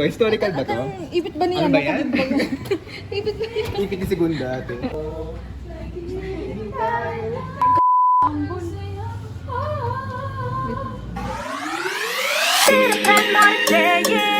to? Historical ba to? Ipit ba niya? Ano ba yan? Ipit ba niya? Ipit ni Segunda ate. And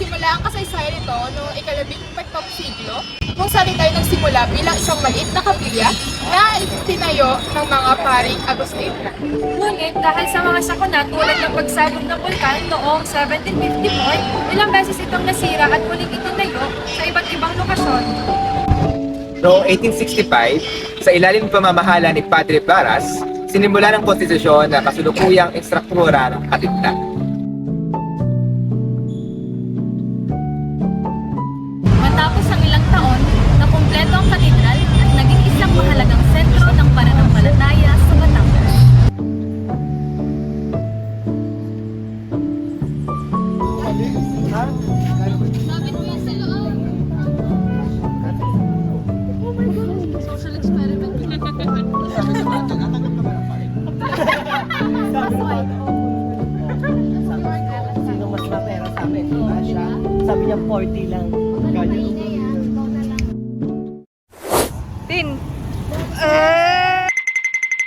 Nagsimula ang kasaysayan nito noong ikalabing patpang siglo kung saan tayo nagsimula bilang isang maliit na kapilya na tinayo ng mga paring Agustin. Ngunit dahil sa mga sakuna tulad ng pagsabog ng bulkan noong 1754, ilang beses itong nasira at muling itinayo sa iba't ibang lokasyon. Noong 1865, sa ilalim ng pamamahala ni Padre Barras, sinimula ng konstitusyon na kasulukuyang instruktura ng katitla. Sino mas mapera sa amin? Diba siya? Sabi niya 40 lang. Ganyan. Tin,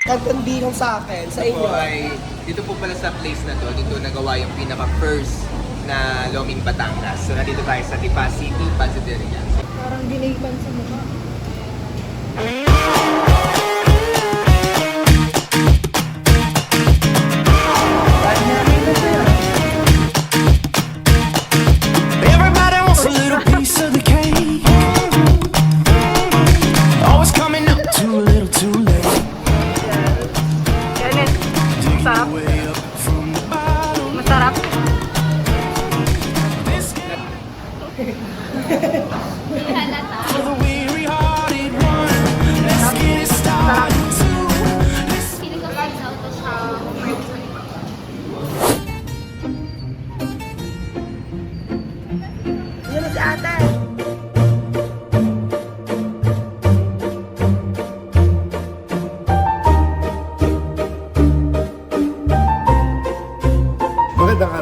Nagkandinong sa akin, sa inyo. ay, dito po pala sa place na to, dito nagawa yung pinaka-first na Loming Batangas. So nandito tayo sa Lipa City, Pansiteria. parang dinipan sa mukha.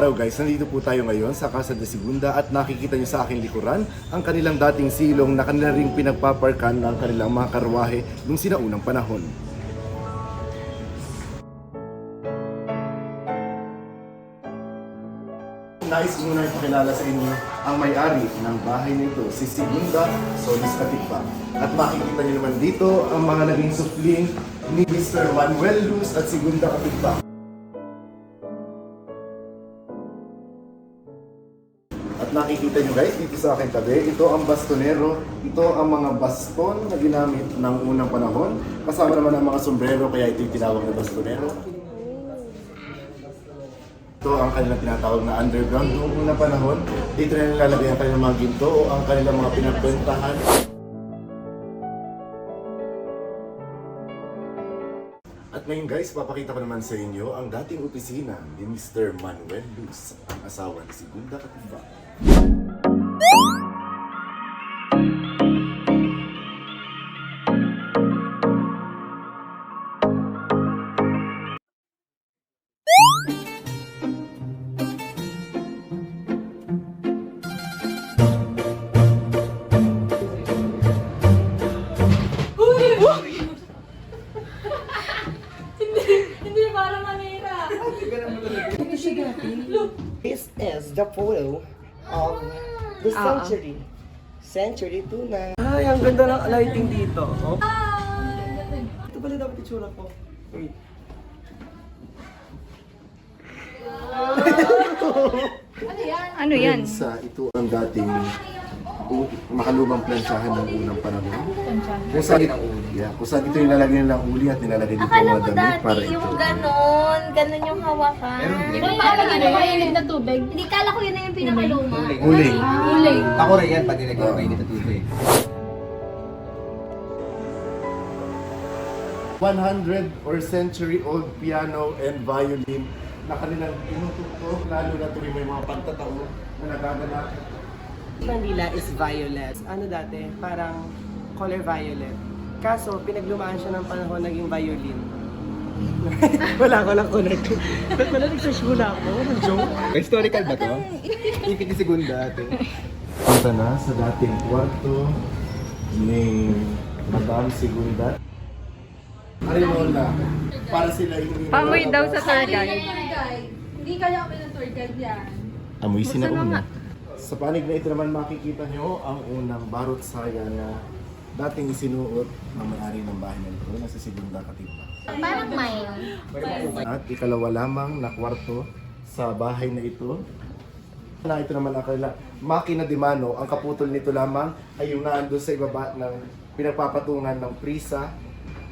Araw guys, nandito po tayo ngayon sa Casa de Segunda at nakikita nyo sa aking likuran ang kanilang dating silong na kanila ring pinagpaparkan ng kanilang mga karwahe nung sinaunang panahon. Nais ko muna ipakilala sa inyo ang may-ari ng bahay nito, si Segunda Solis Katipa. At makikita niyo naman dito ang mga naging supling ni Mr. Manuel Luz at Segunda Katipa. Nakikita nyo guys, dito sa akin tabi, ito ang bastonero. Ito ang mga baston na ginamit ng unang panahon. Kasama naman ang mga sombrero, kaya ito yung tinawag na bastonero. Ito ang kanilang tinatawag na underground noong unang panahon. Dito na nilalagay ang kanilang mga ginto o ang kanilang mga pinagbentahan. At ngayon guys, papakita ko naman sa inyo ang dating opisina ni Mr. Manuel Luz, ang asawa ni Segunda Katiba. This is the photo of the century. Century 2 na. Ay, ang ganda ng lighting dito. Oh. Ito pala itsura ko. Wait. Ano yan? Sa ito ang dating u- makalumang plansyahan ng unang panahon. Kung saan, yeah, kung saan ito nilalagay ng uli at nilalagay dito ang Akala mga mo damit dati para yung ito. ganon, ganon yung hawakan. Meron din. Yung parang ano, mainit na tubig. Hindi, kala ko yun na yung pinakaluma. Uling. Uling. Ako rin yan, pati nag-mainit na tubig. 100 or century old piano and violin na kanilang tinutugtog, lalo na tuloy may mga pagtatao na nagaganap. Manila is violet. Ano dati? Parang color violet. Kaso, pinaglumaan siya ng panahon naging violin. wala ko lang connect. Ba't pala nag-search muna ako? Anong joke? Historical ba to? Ipit ni Segunda ate. Punta na sa dating kwarto ni Madame Segunda. Arinola, para sila hindi Pamoy daw sa tour guide. Hindi kaya kami ng tour guide yan. Amoy sinauna. Sa panig na ito naman makikita nyo ang unang barot saya na dating isinuot ng may-ari ng bahay na ito na si Segunda Katipa. Parang mine. At ikalawa lamang na kwarto sa bahay na ito. Na ito naman ang kanila makina de mano. Ang kaputol nito lamang ay yung naandun sa ibaba ng pinagpapatungan ng prisa.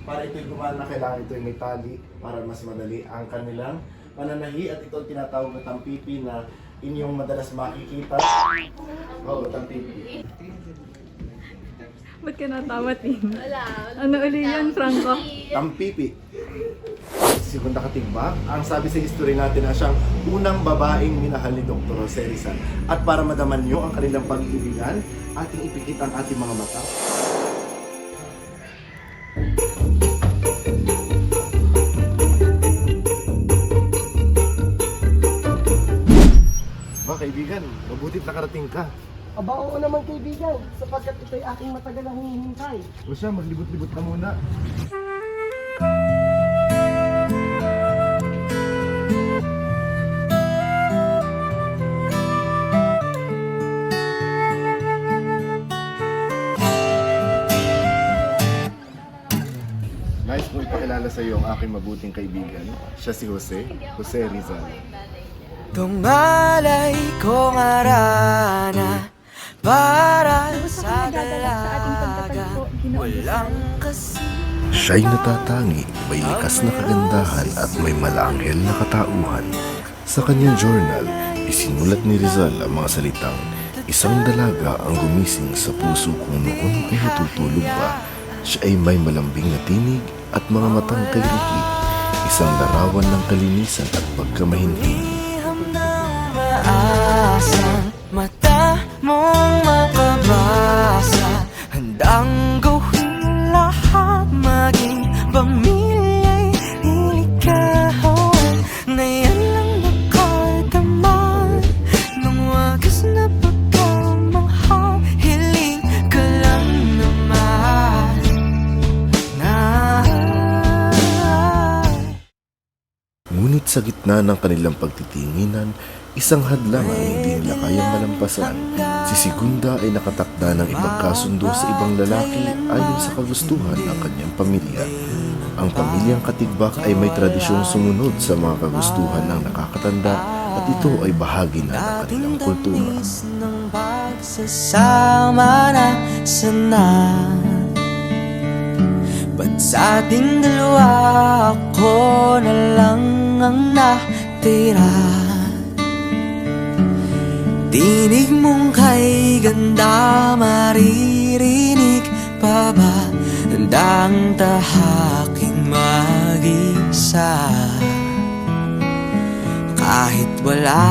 Para ito'y gumana, kailangan ito'y may tali para mas madali ang kanilang pananahi. At ito ang tinatawag na tampipi na inyong madalas makikita. Oo, tampipi. Ba't ka natawa, Tim? Ano uli yan, Franco? Tampipi. Si Segunda Katigbak, ang sabi sa history natin na siyang unang babaeng minahal ni Dr. Jose Rizal. At para madaman nyo ang kanilang pag-ibigan, ating ipikit ang ating mga mata. Kaibigan, mabutit nakarating ka. Aba, oo naman kaibigan, sapagkat ito'y aking matagal na hinihintay. O siya, maglibot-libot ka muna. Nice po ipakilala sa iyo ang aking mabuting kaibigan. Siya si Jose, Jose Rizal. Tungalay kong arana Para sa dalaga Walang kasi Siya'y natatangi, may likas na kagandahan at may malanghel na katauhan. Sa kanyang journal, isinulat ni Rizal ang mga salitang Isang dalaga ang gumising sa puso kung noon ay natutulog pa. Siya ay may malambing na tinig at mga matang kalihit. Isang larawan ng kalinisan at pagkamahinhin. Maasang Mata mong makabasa Handang sa gitna ng kanilang pagtitinginan, isang hadlang ang hindi nila kayang malampasan. Si Segunda ay nakatakda ng ipagkasundo sa ibang lalaki ayon sa kagustuhan ng kanyang pamilya. Ang pamilyang Katigbak ay may tradisyong sumunod sa mga kagustuhan ng nakakatanda at ito ay bahagi na ng kanilang kultura. Pagsasama na sana Ba't sa ating dalawa ako na lang ang natira. Tinig mong kay ganda maririnig pa ba? Handang tahaking mag-isa. Kahit wala